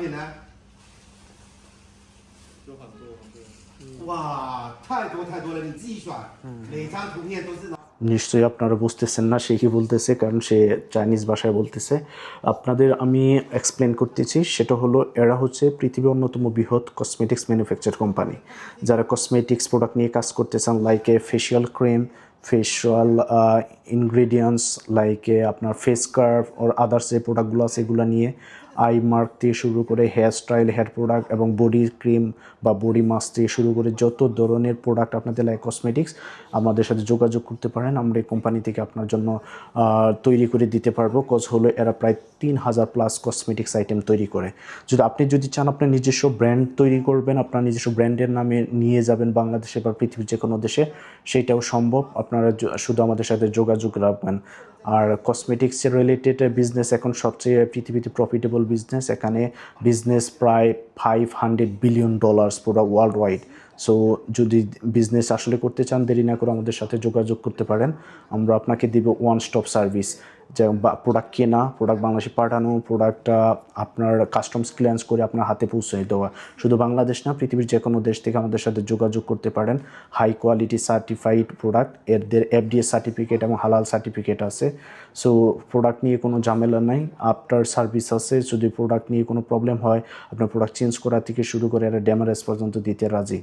品呢？有很多很多。哇，太多太多了，你自己选，每张图片都是拿。 নিশ্চয়ই আপনারা বুঝতেছেন না সে কি বলতেছে কারণ সে চাইনিজ ভাষায় বলতেছে আপনাদের আমি এক্সপ্লেন করতেছি সেটা হলো এরা হচ্ছে পৃথিবীর অন্যতম বৃহৎ কসমেটিক্স ম্যানুফ্যাকচার কোম্পানি যারা কসমেটিক্স প্রোডাক্ট নিয়ে কাজ করতে চান like a facial cream facial ingredients like আপনার ফেস কার্ভ ওর আদার্স যে প্রোডাক্টগুলো আছে এগুলো নিয়ে আই মার্ক থেকে শুরু করে হেয়ার স্টাইল, হেয়ার প্রোডাক্ট এবং বডি ক্রিম বা বডি মাস্ক থেকে শুরু করে যত ধরনের প্রোডাক্ট আপনাদের লাগে কসমেটিক্স আমাদের সাথে যোগাযোগ করতে পারেন। আমরা এই কোম্পানি থেকে আপনার জন্য তৈরি করে দিতে পারব। কজ হলো এরা প্রায় তিন হাজার প্লাস কসমেটিক্স আইটেম তৈরি করে। যদি আপনি যদি চান আপনার নিজস্ব ব্র্যান্ড তৈরি করবেন, আপনার নিজস্ব ব্র্যান্ডের নামে নিয়ে যাবেন বাংলাদেশে বা পৃথিবীর যে কোনো দেশে সেইটাও সম্ভব। আপনারা শুধু আমাদের সাথে যোগাযোগ রাখবেন। আর কসমেটিক্সের রিলেটেড বিজনেস এখন সবচেয়ে পৃথিবীতে প্রফিটেবল বিজনেস এখানে বিজনেস প্রায় ফাইভ হান্ড্রেড বিলিয়ন ডলার্স পুরো ওয়ার্ল্ড ওয়াইড সো যদি বিজনেস আসলে করতে চান, দেরি না করে আমাদের সাথে যোগাযোগ করতে পারেন। আমরা আপনাকে দিব ওয়ান স্টপ সার্ভিস যে প্রোডাক্ট কেনা প্রোডাক্ট বাংলাদেশে পাঠানো প্রোডাক্টটা আপনার কাস্টমস ক্লিয়ারেন্স করে আপনার হাতে পৌঁছে দেওয়া। শুধু বাংলাদেশ না, পৃথিবীর যে কোনো দেশ থেকে আমাদের সাথে যোগাযোগ করতে পারেন। হাই কোয়ালিটি সার্টিফাইড প্রোডাক্ট এদের এফডিএ সার্টিফিকেট এবং হালাল সার্টিফিকেট আছে। সো প্রোডাক্ট নিয়ে কোনো ঝামেলা নাই। আফটার সার্ভিস আছে, যদি প্রোডাক্ট নিয়ে কোনো প্রবলেম হয়, আপনার প্রোডাক্ট চেঞ্জ করা থেকে শুরু করে একটা ড্যামারেজ পর্যন্ত দিতে রাজি।